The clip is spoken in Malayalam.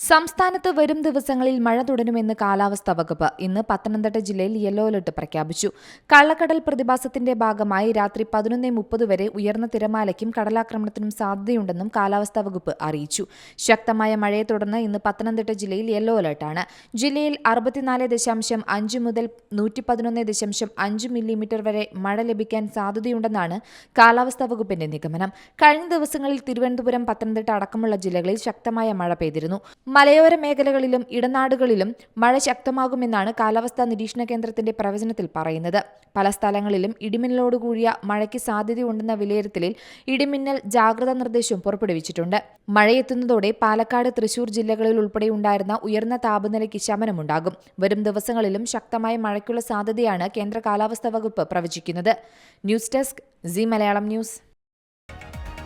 സംസ്ഥാനത്ത് വരും ദിവസങ്ങളിൽ മഴ തുടരുമെന്ന് കാലാവസ്ഥാ വകുപ്പ് ഇന്ന് പത്തനംതിട്ട ജില്ലയിൽ യെല്ലോ അലർട്ട് പ്രഖ്യാപിച്ചു. കള്ളക്കടൽ പ്രതിഭാസത്തിന്റെ ഭാഗമായി രാത്രി പതിനൊന്ന് മുപ്പത് വരെ ഉയർന്ന തിരമാലയ്ക്കും കടലാക്രമണത്തിനും സാധ്യതയുണ്ടെന്നും കാലാവസ്ഥാ വകുപ്പ് അറിയിച്ചു. ശക്തമായ മഴയെ തുടർന്ന് ഇന്ന് പത്തനംതിട്ട ജില്ലയിൽ യെല്ലോ അലർട്ടാണ് ജില്ലയിൽ അറുപത്തിനാല് ദശാംശം അഞ്ച് മുതൽ നൂറ്റി പതിനൊന്ന് ദശാംശം അഞ്ച് മില്ലിമീറ്റർ വരെ മഴ ലഭിക്കാൻ സാധ്യതയുണ്ടെന്നാണ് കാലാവസ്ഥാ വകുപ്പിന്റെ നിഗമനം. കഴിഞ്ഞ ദിവസങ്ങളിൽ തിരുവനന്തപുരം പത്തനംതിട്ട അടക്കമുള്ള ജില്ലകളിൽ ശക്തമായ മഴ പെയ്തിരുന്നു. മലയോര മേഖലകളിലും ഇടനാടുകളിലും മഴ ശക്തമാകുമെന്നാണ് കാലാവസ്ഥാ നിരീക്ഷണ കേന്ദ്രത്തിന്റെ പ്രവചനത്തിൽ പറയുന്നത്. പല സ്ഥലങ്ങളിലും ഇടിമിന്നലോടുകൂടിയ മഴയ്ക്ക് സാധ്യതയുണ്ടെന്ന വിലയിരുത്തലിൽ ഇടിമിന്നൽ ജാഗ്രതാ നിർദ്ദേശവും പുറപ്പെടുവിച്ചിട്ടുണ്ട്. മഴയെത്തുന്നതോടെ പാലക്കാട് തൃശൂർ ജില്ലകളിൽ ഉൾപ്പെടെ ഉണ്ടായിരുന്ന ഉയർന്ന താപനിലയ്ക്ക് ശമനമുണ്ടാകും. വരും ദിവസങ്ങളിലും ശക്തമായ മഴയ്ക്കുള്ള സാധ്യതയാണ് കേന്ദ്ര കാലാവസ്ഥാ വകുപ്പ് പ്രവചിക്കുന്നത്. News desk C Malayalam news.